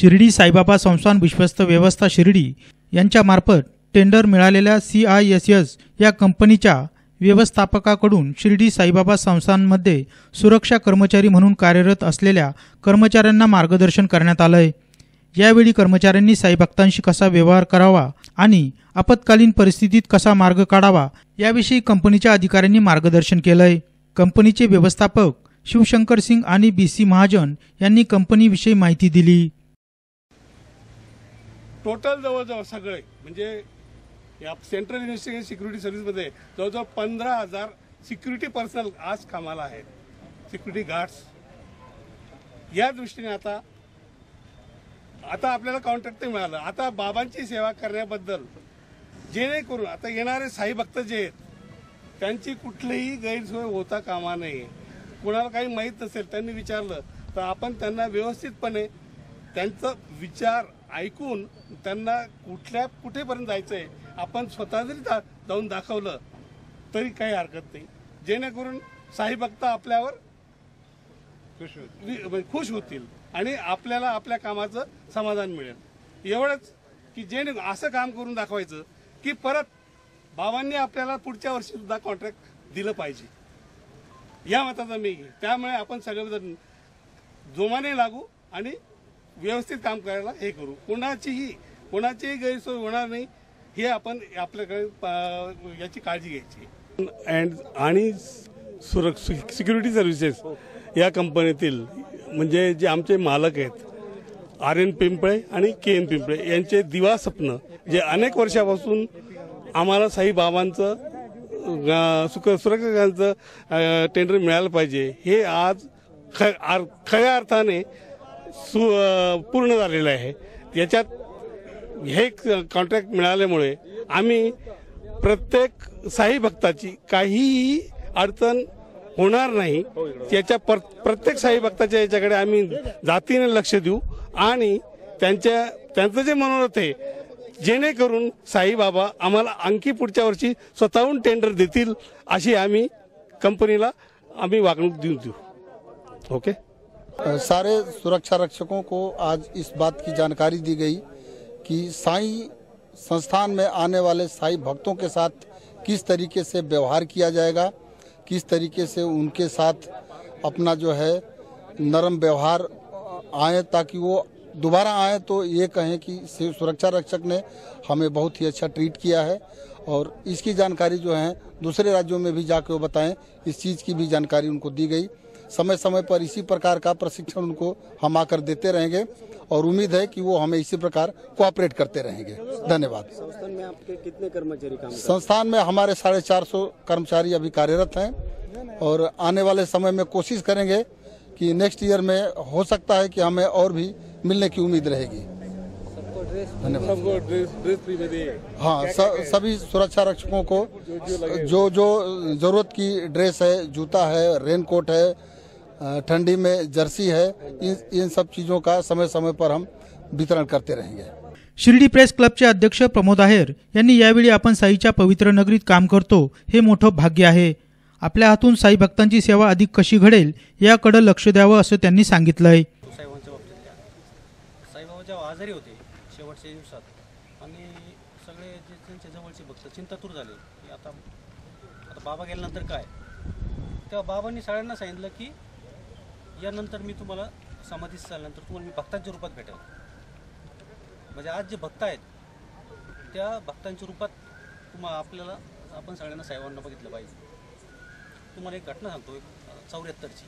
शिर्डी साईबाबा संस्थान विश्वस्त व्यवस्था शिर्डी यांच्यामार्फत टेंडर मिळालेल्या सी आय एस एस या कंपनीच्या व्यवस्थापकाकडून शिर्डी साईबाबा संस्थांमध्ये सुरक्षा कर्मचारी म्हणून कार्यरत असलेल्या कर्मचाऱ्यांना मार्गदर्शन करण्यात आलंय. यावेळी कर्मचाऱ्यांनी साईभक्तांशी कसा व्यवहार करावा आणि आपत्कालीन परिस्थितीत कसा मार्ग काढावा याविषयी कंपनीच्या अधिकाऱ्यांनी मार्गदर्शन केलंय. कंपनीचे व्यवस्थापक शिवशंकर सिंग आणि बी सी महाजन यांनी कंपनीविषयी माहिती दिली. टोटल जवळजवळ सगळे म्हणजे या सेंट्रल इन्व्हेस्टिगेशन सिक्युरिटी सर्व्हिसमध्ये जवळजवळ पंधरा हजार सिक्युरिटी पर्सनल आज कामाला आहेत. Security guards. या दृष्टीने आता आता आपल्याला कॉन्ट्रॅक्ट मिळालं. आता बाबांची सेवा करण्याबद्दल जेणेकरून आता येणारे साई भक्त जे आहेत त्यांची कुठलीही गैरसोय होता कामा नये. कुणाला काही माहीत नसेल त्यांनी विचारलं तर आपण त्यांना व्यवस्थितपणे त्यांचा विचार ऐकून त्यांना कुठल्या कुठेपर्यंत जायचं आहे आपण स्वतः जरी जाऊन दाखवलं तरी काही हरकत नाही. जेणेकरून साई भक्त आपल्यावर म्हणजे खुश होतील आणि आपल्याला आपल्या कामाचं समाधान मिळेल. एवढंच की जेणे असं काम करून दाखवायचं की परत बाबांनी आपल्याला पुढच्या वर्षी सुद्धा कॉन्ट्रॅक्ट दिलं पाहिजे. या मताचा मी. त्यामुळे आपण सगळेजण जोमाने लागू आणि व्यवस्थित काम करायला हे करू. कोणाचीही कोणाचीही गैरसोय होणार नाही हे आपण आपल्याकडे याची काळजी घ्यायची. अँड आणि सुरक्ष सिक्युरिटी सर्व्हिसेस या कंपनीतील म्हणजे जे आमचे मालक आहेत आर एन पिंपळे आणि के एन पिंपळे यांचे दिवा स्वप्न जे अनेक वर्षापासून आम्हाला साईबाबांचं सुख सुरक्षकांचं टेंडर मिळालं पाहिजे हे आज ख आर- खऱ्या अर्थाने सु पूर्ण झालेलं आहे. याच्यात हे कॉन्ट्रॅक्ट मिळाल्यामुळे आम्ही प्रत्येक साई भक्ताची काहीही अडचण होणार नाही. त्याच्या प्रत्येक साई भक्ताच्या याच्याकडे आम्ही जातीने लक्ष देऊ आणि त्यांच्या त्यांचं जे मनोरथ आहे जेणेकरून साईबाबा आम्हाला आणखी पुढच्या वर्षी स्वतःहून टेंडर देतील अशी आम्ही कंपनीला आम्ही वागणूक देऊ देऊ. ओके सारे सुरक्षा रक्षकों को आज इस बात की जानकारी दी गई कि साई संस्थान में आने वाले साई भक्तों के साथ किस तरीके से व्यवहार किया जाएगा, किस तरीके से उनके साथ अपना जो है नरम व्यवहार आए ताकि वो दोबारा आए तो ये कहें कि सुरक्षा रक्षक ने हमें बहुत ही अच्छा ट्रीट किया है और इसकी जानकारी जो है दूसरे राज्यों में भी जाके वो बताएँ, इस चीज़ की भी जानकारी उनको दी गई। समय समय पर इसी प्रकार का प्रशिक्षण उनको हम आकर देते रहेंगे और उम्मीद है कि वो हमें इसी प्रकार कोऑपरेट करते रहेंगे। धन्यवाद। संस्थान में आपके कितने कर्मचारी काम संस्थान में हमारे साढ़े चार सौ कर्मचारी अभी कार्यरत हैं और आने वाले समय में कोशिश करेंगे कि नेक्स्ट ईयर में हो सकता है कि हमें और भी मिलने की उम्मीद रहेगी। धन्यवाद। सबको ड्रेस ड्रेस फ्री मध्ये हाँ स, सभी सुरक्षा रक्षकों को जो जो ज़रूरत की ड्रेस है जूता है रेनकोट है ठंडी में जर्सी है इन इन सब चीज़ों का समय समय पर हम वितरण करते रहेंगे। शिर्डी प्रेस क्लबचे अध्यक्ष प्रमोद आहेर यांनी यावेळी आपण साईच्या पवित्र नगरीत काम करतो हे मोठं भाग्य आहे. आपल्या हातून साई भक्तांची सेवा अधिक कशी घडेल याकडे लक्ष द्यावं असं त्यांनी साईबाबा जेव्हा आजारी होते शेवटच्या दिवसात. आणि सगळे जे त्यांच्या जवळचे भक्त चिंतातूर झाले. की आता आता बाबा गेल्यानंतर काय? तेव्हा बाबांनी सगळ्यांना सांगितलं की यानंतर मी तुम्हाला समाधीस झाल्यानंतर तुम्हाला मी भक्तांच्या रूपात भेटेल. म्हणजे आज जे भक्त आहेत त्या भक्तांच्या रूपात तुम्हाला आपल्याला आपण सगळ्यांना साहेबांना बघितलं पाहिजे. तुम्हाला एक घटना सांगतो एक चौऱ्याहत्तरची.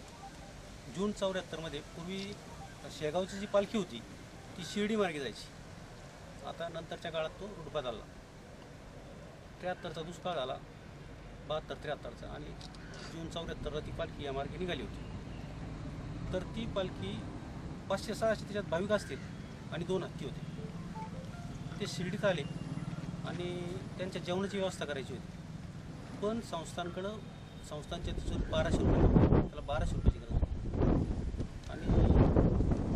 जून चौऱ्याहत्तरमध्ये पूर्वी शेगावची जी पालखी होती ती शिर्डी मार्गे जायची. आता नंतरच्या काळात तो रुडपात आला. त्र्याहत्तरचा दुष्काळ झाला बहात्तर त्र्याहत्तरचा आणि जून चौऱ्याहत्तरला ती पालखी या मार्गे निघाली होती. तर ती पालखी पाचशे सहाशे त्याच्यात भाविक असतील आणि दोन हत्ती होते. ते शिर्डीत आले आणि त्यांच्या जेवणाची व्यवस्था करायची होती. पण संस्थांकडं संस्थांच्या तिथून बाराशे रुपये त्याला बाराशे रुपयाची गरज होती. आणि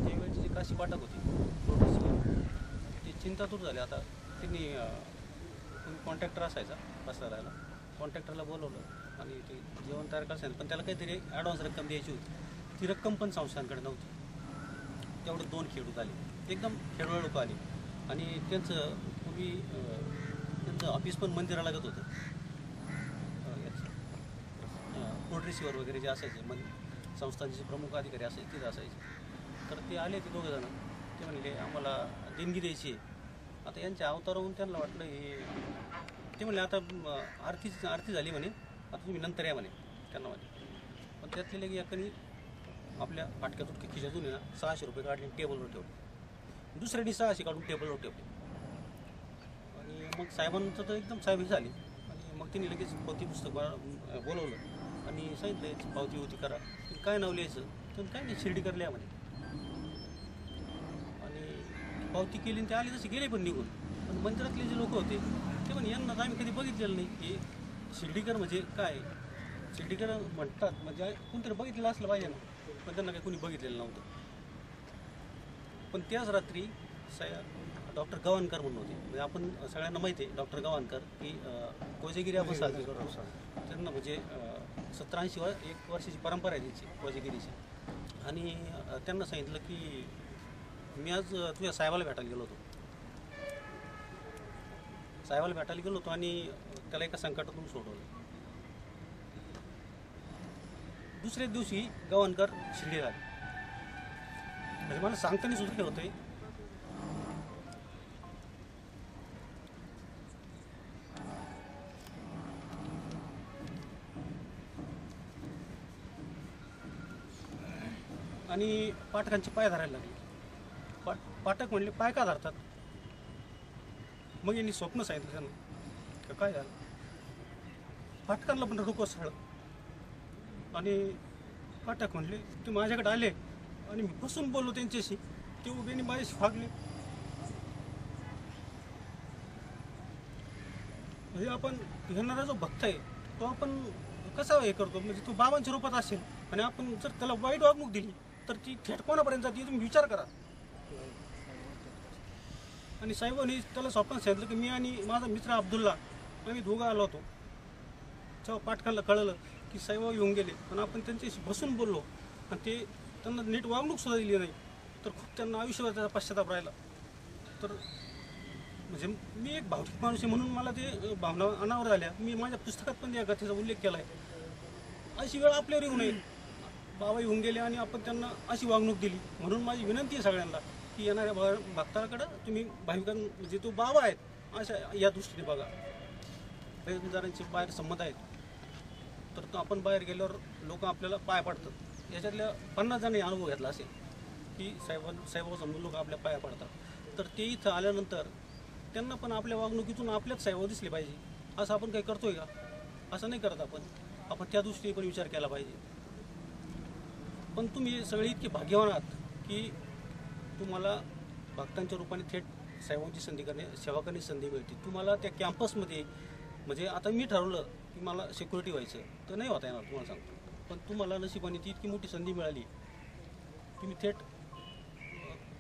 त्यावेळेची जी काशी वाटप होती ती चिंता दूर झाली. आता त्यांनी कॉन्ट्रॅक्टर असायचा बसला कॉन्ट्रॅक्टरला बोलवलं आणि ते जेवण तयार करायचं पण त्याला काहीतरी ॲडव्हान्स रक्कम द्यायची होती. ती रक्कम पण संस्थांकडे नव्हती. तेवढं दोन खेळूत आले. एकदम खेळवळ लोक आले. आणि त्यांचं पूर्वी त्यांचं ऑफिस पण मंदिराला लागत होतं. याचं, कोर्ट वगैरे जे असायचे मन संस्थांचे जे प्रमुख अधिकारी असायचे तिथं असायचे. तर ते आले ते दोघं जण. ते म्हणले आम्हाला देणगी द्यायची आहे. आता यांच्या अवतारावरून त्यांना वाटलं हे ते म्हणले आता म, आरती आरती झाली म्हणे. आता तुम्ही नंतर या म्हणे. त्यांना म्हणे पण त्यातले लगे एकाने आपल्या फाटक्यातून कि- खिशातून ना सहाशे रुपये काढले टेबलवर ठेवले. दुसऱ्याने सहाशे काढून टेबलवर ठेवले. आणि मग साहेबांचं तर एकदम साहेब झाले. आणि मग त्यांनी लगेच पावती पुस्तक बोलवलं. आणि सांगितलं पावती होती करा. काय नाव लिहायचं? तर काय नाही शिर्डी करल्या म्हणे. आणि पावती केली आणि ते आले तसे गेले पण निघून. पण मंदिरातले जे लोक होते ते पण यांना तर आम्ही कधी बघितलेलं नाही. की शिर्डीकर म्हणजे काय? शिर्डीकर म्हणतात म्हणजे कोणतरी बघितलेलं असलं पाहिजे ना. पण त्यांना काही कोणी बघितलेलं नव्हतं. पण त्याच रात्री डॉक्टर गवानकर म्हणून होते. म्हणजे आपण सगळ्यांना माहिती आहे डॉक्टर गवानकर की कोजेगिरी आपण साजरी करतो. त्यांना म्हणजे सत्तर ऐंशी वर एक वर्षाची परंपरा आहे त्यांची कोजेगिरीची. आणि त्यांना सांगितलं की मी आज तुझ्या साहेबाला भेटायला गेलो होतो. साहेबाला भेटायला गेलो होतो आणि त्याला एका संकटातून सोडवलं. दुसऱ्या दिवशी गवानकर शिर्डीला आले. म्हणजे मला सांगताना सुद्धा होते आणि पाठकांचे पाय धरायला लागले. पाट पाठक म्हणले पाय का धरतात? मग यांनी स्वप्न सांगितलं त्यांना काय झालं? पाठकांना पण डोकं सरळ आणि पाठक म्हणले ते माझ्याकडे आले आणि मी बसून बोललो त्यांच्याशी. ते उभेने माझ्याशी फागले म्हणजे आपण घेणारा जो भक्त आहे तो आपण कसा हे करतो? म्हणजे तो बाबांच्या रूपात असेल आणि आपण जर त्याला वाईट वागणूक दिली तर ती थेट कोणापर्यंत जाते तुम्ही विचार करा. आणि साहेबांनी त्याला स्वप्न सांगितलं की मी आणि माझा मित्र अब्दुल्ला आम्ही दोघं आलो होतो. तेव्हा पाटकांना कळलं की साईबाबा येऊन गेले. पण आपण त्यांच्याशी बसून बोललो. आणि ते त्यांना नीट वागणूक सुद्धा दिली नाही. तर खूप त्यांना आयुष्यभर त्याचा पश्चाताप राहिला. तर म्हणजे मी एक भावनिक माणूस आहे म्हणून मला ते भावना अनावर झाल्या. मी माझ्या पुस्तकात पण या कथेचा उल्लेख केला आहे अशी वेळ आपल्यावर येऊ नये. बाबा येऊन गेले आणि आपण त्यांना अशी वागणूक दिली. म्हणून माझी विनंती आहे सगळ्यांना की येणाऱ्या भा- भक्ताकडं तुम्ही भाविकां म्हणजे तो बाबा आहेत अशा या दृष्टीने बघा. जणांचे बाहेर संमत आहेत. तर आपण बाहेर गेल्यावर लोक आपल्याला पाय पाडतात. याच्यातल्या पन्नास जणांनी अनुभव घेतला असेल की साहेबां साहेबाबा समजून लोक आपल्या पाया पाडतात. तर ते इथं आल्यानंतर त्यांना पण आपल्या वागणुकीतून आपल्याच साहेब दिसले पाहिजे. असं आपण काही करतोय का? असं नाही करत आपण. आपण त्या दृष्टीने पण विचार केला पाहिजे. पण तुम्ही सगळे इतके भाग्यवान आहात की तुम्हाला भक्तांच्या रूपाने थेट साहेबांची संधी करणे सेवा करण्याची संधी मिळते. तुम्हाला त्या कॅम्पसमध्ये म्हणजे आता मी ठरवलं की मला सिक्युरिटी व्हायचं तर नाही होता येणार तुम्हाला सांगतो. पण तुम्हाला नशिबाने ती इतकी मोठी संधी मिळाली. तुम्ही थेट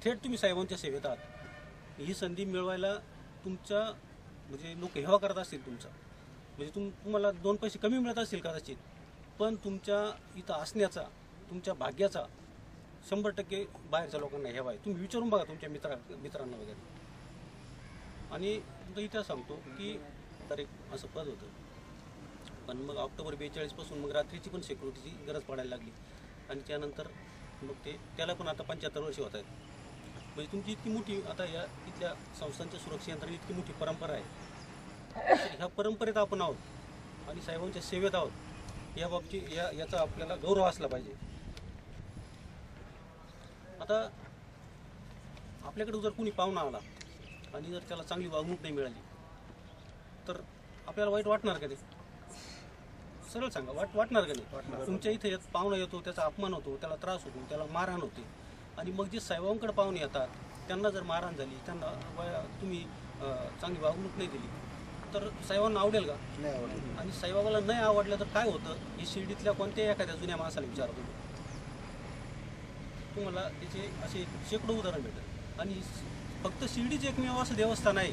थेट तुम्ही साहेबांच्या सेवेत आहात. ही संधी मिळवायला तुमच्या म्हणजे लोक हेवा करत असतील तुमचा. म्हणजे तुम तुम्हाला दोन पैसे कमी मिळत असतील कदाचित पण तुमच्या इथं असण्याचा तुमच्या भाग्याचा शंभर टक्के बाहेरच्या लोकांना हेवा आहे. तुम्ही विचारून बघा तुमच्या मित्रा मित्रांना वगैरे. आणि तुमचा इतिहास सांगतो की तर एक असं पद होतं. पण मग ऑक्टोबर बेचाळीसपासून मग रात्रीची पण सिक्युरिटीची गरज पडायला लागली. आणि त्यानंतर मग ते त्याला पण आता पंच्याहत्तर वर्षे होत आहेत. म्हणजे तुमची इतकी मोठी आता या इथल्या संस्थांच्या सुरक्षा यंत्रणेत इतकी मोठी परंपरा आहे. ह्या परंपरेत आपण आहोत आणि साहेबांच्या सेवेत आहोत या बाबतीत या याचा आपल्याला गौरव असला पाहिजे. आता आपल्याकडे जर कोणी पाहुणा आला आणि जर त्याला चांगली वागणूक नाही मिळाली तर आपल्याला वाईट वाटणार का ते? सरळ सांगा वाट वाटणार का नाही? तुमच्या इथे पाहुणा येतो त्याचा अपमान होतो त्याला त्रास होतो त्याला मारहाण होते. आणि मग जे साहेबांकडे पाहुणे येतात त्यांना जर मारहाण झाली त्यांना तुम्ही चांगली वागणूक नाही दिली तर साहेबांना आवडेल का? आणि साईबाबाला नाही आवडलं तर काय होतं? हे शिर्डीतल्या कोणत्याही एखाद्या जुन्या माणसाला विचारत तुम्हाला त्याचे असे शेकडो उदाहरण भेटेल. आणि फक्त शिर्डीच एकमेव असं देवस्थान आहे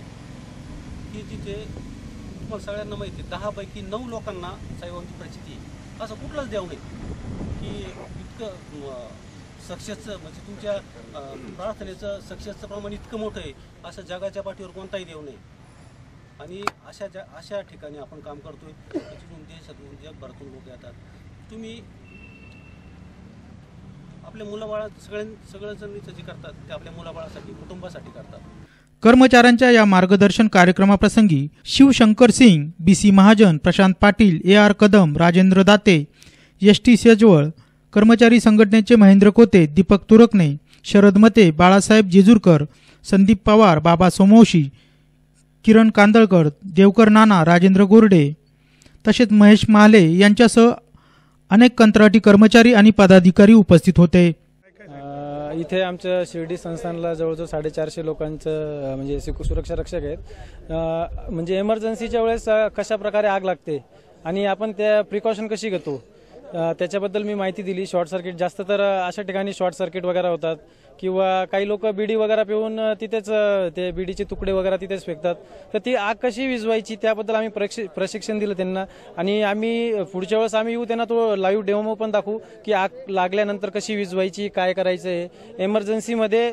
की जिथे तुम्हाला सगळ्यांना माहिती आहे. दहापैकी नऊ लोकांना साईबाबांची प्रचिती आहे. असं कुठलंच देव नाही की इतकं सक्सेसचं म्हणजे तुमच्या प्रार्थनेचं सक्सेसचं प्रमाण इतकं मोठं आहे. असं जगाच्या पाठीवर कोणताही देव नाही. आणि अशा ज्या अशा ठिकाणी आपण काम करतोय त्याच्यातून देशातून जगभरातून लोक येतात. तुम्ही आपल्या मुलाबाळा सगळ्यां सगळं जे करतात ते आपल्या मुलाबाळासाठी कुटुंबासाठी करतात. कर्मचाऱ्यांच्या या मार्गदर्शन कार्यक्रमाप्रसंगी Shivshankar Singh B C Mahajan Prashant Patil A R Kadam Rajendra Date S T सेजवळ कर्मचारी संघटनेचे महेंद्र कोते दीपक तुरकणे शरद मते बाळासाहेब जेजूरकर संदीप पवार बाबा सोमवशी किरण कांदळकर देवकर नाना राजेंद्र गोरडे तसेच महेश महाले यांच्यासह अनेक कंत्राटी कर्मचारी आणि पदाधिकारी उपस्थित होते. इथे आमच्या शिर्डी संस्थानला जवळजवळ साडेचारशे लोकांचं म्हणजे सिकु- सुरक्षा रक्षक आहेत म्हणजे एमर्जन्सीच्या वेळेस कशाप्रकारे कशा प्रकारे आग लागते आणि आपण त्या प्रिकॉशन कशी घेतो? त्याच्याबद्दल मी माहिती दिली. शॉर्ट सर्किट जास्त तर अशा ठिकाणी शॉर्ट सर्किट वगैरे होतात. किंवा काही लोक बिडी वगैरे पिऊन तिथेच ते बिडीचे तुकडे वगैरे तिथेच फेकतात. तर ती आग कशी विजवायची त्याबद्दल आम्ही प्रशिक्षण दिलं त्यांना. आणि आम्ही पुढच्या वेळेस आम्ही येऊ त्यांना तो लाईव्ह डेमो पण दाखवू की आग लागल्यानंतर कशी विजवायची काय करायचं आहे एमर्जन्सीमध्ये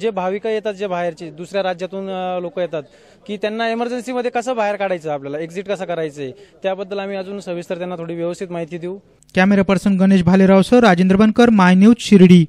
जे भाविक येतात जे बाहेरचे दुसऱ्या राज्यातून लोक येतात की त्यांना एमर्जन्सीमध्ये कसं बाहेर काढायचं आपल्याला एक्झिट कसं करायचं आहे त्याबद्दल आम्ही अजून सविस्तर त्यांना थोडी व्यवस्थित माहिती देऊ. Camera person Ganesh Bhalerao sir Rajendra Bankar my news Shirdi.